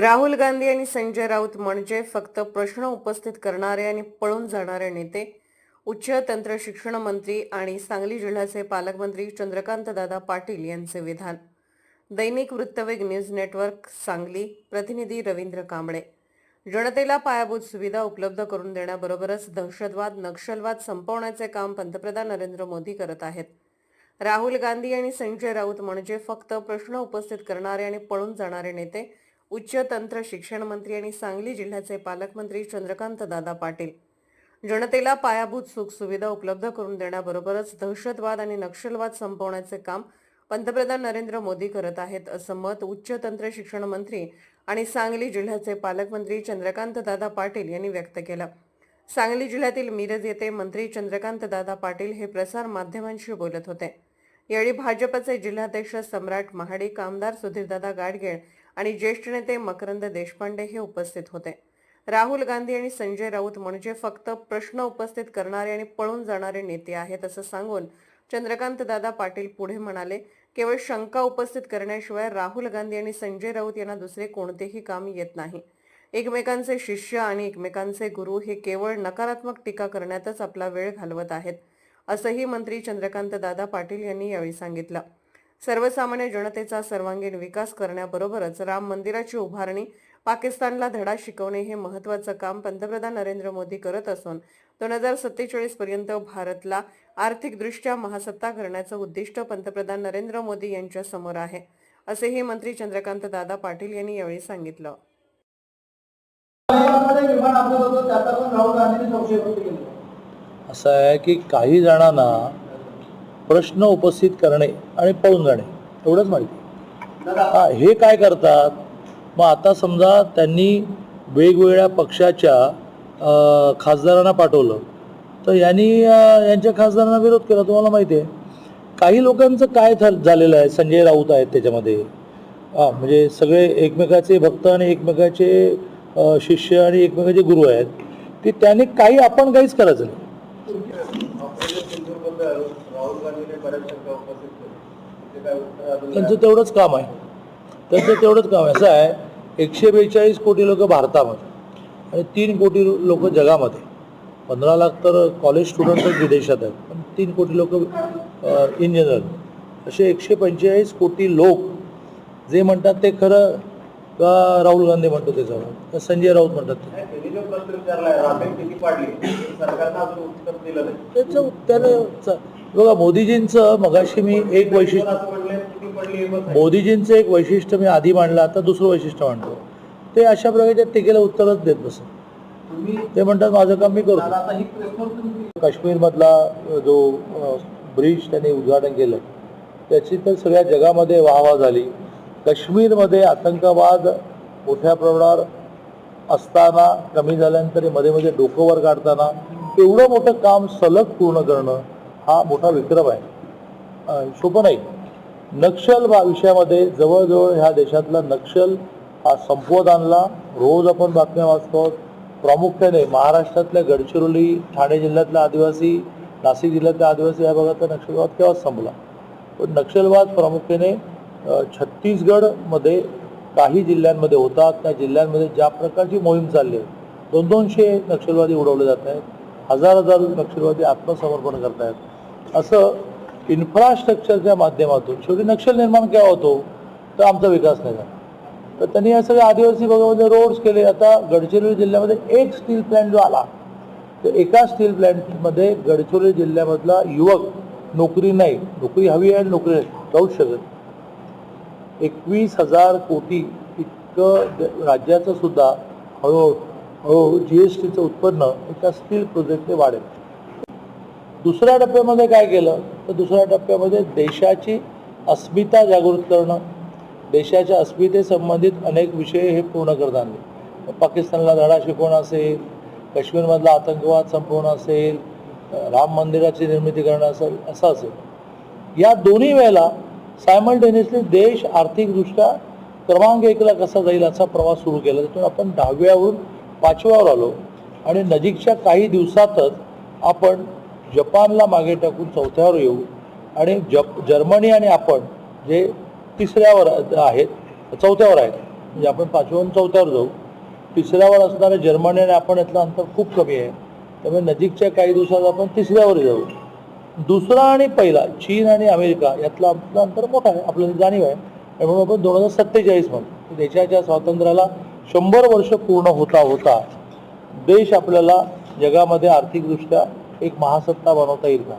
राहुल गांधी आणि संजय राऊत म्हणजे फक्त प्रश्न उपस्थित करणारे आणि पळून जाणारे नेते उच्च तंत्र शिक्षण मंत्री आणि सांगली जिल्ह्याचे पालकमंत्री चंद्रकांतदादा पाटील यांचे विधान. दैनिक वृत्तवेग न्यूज नेटवर्क सांगली. प्रतिनिधी रवींद्र कांबळे. जनतेला पायाभूत सुविधा उपलब्ध करून देण्याबरोबरच दहशतवाद नक्षलवाद संपवण्याचे काम पंतप्रधान नरेंद्र मोदी करत आहेत. राहुल गांधी आणि संजय राऊत म्हणजे फक्त प्रश्न उपस्थित करणारे आणि पळून जाणारे नेते उच्च तंत्र शिक्षण मंत्री आणि सांगली जिल्ह्याचे पालकमंत्री चंद्रकांत दादा पाटील. जनतेला पायाभूत सुख सुविधा उपलब्ध करून देण्याबरोबरच दहशतवाद आणि नक्षलवाद संपवण्याचे काम पंतप्रधान नरेंद्र मोदी करत आहेत असं मत उच्च तंत्र शिक्षण मंत्री आणि सांगली जिल्ह्याचे पालकमंत्री चंद्रकांत दादा पाटील यांनी व्यक्त केलं. सांगली जिल्ह्यातील मिरज येथे मंत्री चंद्रकांत दादा पाटील हे प्रसार माध्यमांशी बोलत होते. यावेळी भाजपचे जिल्हाध्यक्ष सम्राट महाडिक आमदार सुधीरदादा गाडगेळ आणि ज्येष्ठ नेते मकरंद देशपांडे हे उपस्थित होते. राहुल गांधी आणि संजय राऊत म्हणजे फक्त प्रश्न उपस्थित करणारे आणि पळून जाणारे नेते आहेत असं सांगून चंद्रकांत दादा पाटील पुढे म्हणाले केवळ शंका उपस्थित करण्याशिवाय राहुल गांधी आणि संजय राऊत यांना दुसरे कोणतेही काम येत नाही. एकमेकांचे शिष्य आणि एकमेकांचे गुरु हे केवळ नकारात्मक टीका करण्यातच आपला वेळ घालवत आहेत असंही मंत्री चंद्रकांत दादा पाटील यांनी यावेळी सांगितलं. सर्वसामान्य जनतेचा सर्वांगीण विकास करण्याबरोबरच राम मंदिराची उभारणी पाकिस्तानला धडा शिकवणे हे महत्वाचं काम पंतप्रधान नरेंद्र मोदी करत असून दोन हजार सत्तेचाळीस पर्यंत भारतला आर्थिकदृष्ट्या महासत्ता करण्याचं उद्दिष्ट पंतप्रधान नरेंद्र मोदी यांच्या समोर आहे असेही मंत्री चंद्रकांत दादा पाटील यांनी यावेळी सांगितलं. असं आहे की काही जणांना प्रश्न उपस्थित करणे आणि पळून जाणे एवढंच माहिती. हा हे काय करतात? मग आता समजा त्यांनी वेगवेगळ्या पक्षाच्या खासदारांना पाठवलं. तर यांनी यांच्या खासदारांना विरोध केला तुम्हाला माहिती आहे. काही लोकांचं काय झाल- झालेलं आहे? संजय राऊत आहेत त्याच्यामध्ये. हां म्हणजे सगळे एकमेकाचे भक्त आणि एकमेकाचे शिष्य आणि एकमेकाचे गुरु आहेत. की त्यांनी काही आपण काहीच करायचं नाही राहुल गांधीने बऱ्याच शंका उपस्थित केल्या ते काय उत्तर अजून त्यांचं तेवढंच काम आहे. त्यांचं तेवढंच काम आहे. असं आहे एकशे बेचाळीस कोटी लोक भारतामध्ये आणि तीन कोटी लोक जगामध्ये. पंधरा लाख तर कॉलेज स्टुडंटच विदेशात आहेत पण तीन कोटी लोक इन जनरल असे एकशे पंचेचाळीस कोटी लोक जे म्हणतात ते खरं का राहुल गांधी म्हणतो त्याच्यावर का संजय राऊत म्हणतात ते? त्यांनी जो प्रश्न विचारलाय राफेल किती पाडली सरकारनं अजून उत्तर बघा मोदीजींचं मगाशी मी एक वैशिष्ट्य. मोदीजींचं एक वैशिष्ट्य मी आधी मांडलं आता दुसरं वैशिष्ट्य मांडतो. ते अशा प्रकारच्या टीकेला उत्तरच देत बसत. तुम्ही ते म्हणतात माझं काम मी करतो. काश्मीरमधला जो ब्रिज त्यांनी उद्घाटन केलं त्याची तर सगळ्या जगामध्ये वाहवा झाली. काश्मीरमध्ये आतंकवाद मोठ्या प्रमाणावर असताना कमी झाल्यानंतरमध्ये मध्ये डोकं वर काढताना एवढं मोठं काम सलग पूर्ण करणं हा मोठा विक्रम आहे. अ, नाही नक्षल विषयामध्ये जवळजवळ ह्या देशातला नक्षल हा संपवत आणला रोज आपण बातम्या वाचतो. प्रामुख्याने महाराष्ट्रातल्या गडचिरोली ठाणे जिल्ह्यातल्या आदिवासी नाशिक जिल्ह्यातल्या आदिवासी या भागातला नक्षलवाद केव्हाच संपला? पण नक्षलवाद प्रामुख्याने छत्तीसगडमध्ये काही जिल्ह्यांमध्ये होतात. त्या जिल्ह्यांमध्ये ज्या प्रकारची मोहीम चालली आहे दोन दोनशे नक्षलवादी उडवले जात आहेत. हजार हजार नक्षलवादी आत्मसमर्पण करत आहेत असं इन्फ्रास्ट्रक्चरच्या माध्यमातून शेवटी नक्षल निर्माण केव्हा होतो? तर आमचा विकास नाही झाला. तर त्यांनी या सगळ्या आदिवासी भागामध्ये रोड्स केले. आता गडचिरोली जिल्ह्यामध्ये एक स्टील प्लॅन्ट जो आला तर एका स्टील प्लॅन्टमध्ये गडचिरोली जिल्ह्यामधला युवक नोकरी नाही. नोकरी हवी आहे नोकरी नाही, जाऊच शकत एकवीस हजार कोटी इतकं राज्याचं सुद्धा हळूहळू हळूहळू जी एस टीचं उत्पन्न एका स्टील प्रोजेक्टने वाढेल. दुसऱ्या टप्प्यामध्ये काय केलं? तर दुसऱ्या टप्प्यामध्ये देशाची अस्मिता जागृत करणं. देशाच्या अस्मितेसंबंधित अनेक विषय हे पूर्ण करत आणले पाकिस्तानला धडा शिकवणं असेल काश्मीरमधला आतंकवाद संपवणं असेल राम मंदिराची निर्मिती करणं असेल असं असेल. या दोन्ही वेळेला सायमल्टेनियसली देश आर्थिकदृष्ट्या क्रमांक एकला कसा जाईल असा प्रवास सुरू केला. त्यातून आपण दहाव्यावरून पाचव्यावर आलो. आणि नजीकच्या काही दिवसातच आपण जपानला मागे टाकून चौथ्यावर येऊ आणि जप जर्मनी आणि आपण जे तिसऱ्यावर आहेत चौथ्यावर आहेत म्हणजे आपण पाचव्याहून चौथ्यावर जाऊ तिसऱ्यावर असणाऱ्या जर्मनी आणि आपण यातलं अंतर खूप कमी आहे. त्यामुळे नजीकच्या काही दिवसात आपण तिसऱ्यावर जाऊ. दुसरा आणि पहिला चीन आणि अमेरिका यातलं आपलं अंतर मोठं आहे आपल्याला जाणीव आहे. त्यामुळे आपण दोन हजार सत्तेचाळीस म्हणतो देशाच्या स्वातंत्र्याला शंभर वर्ष पूर्ण होता होता देश आपल्याला जगामध्ये आर्थिकदृष्ट्या एक महासत्ता बनवता येईल का?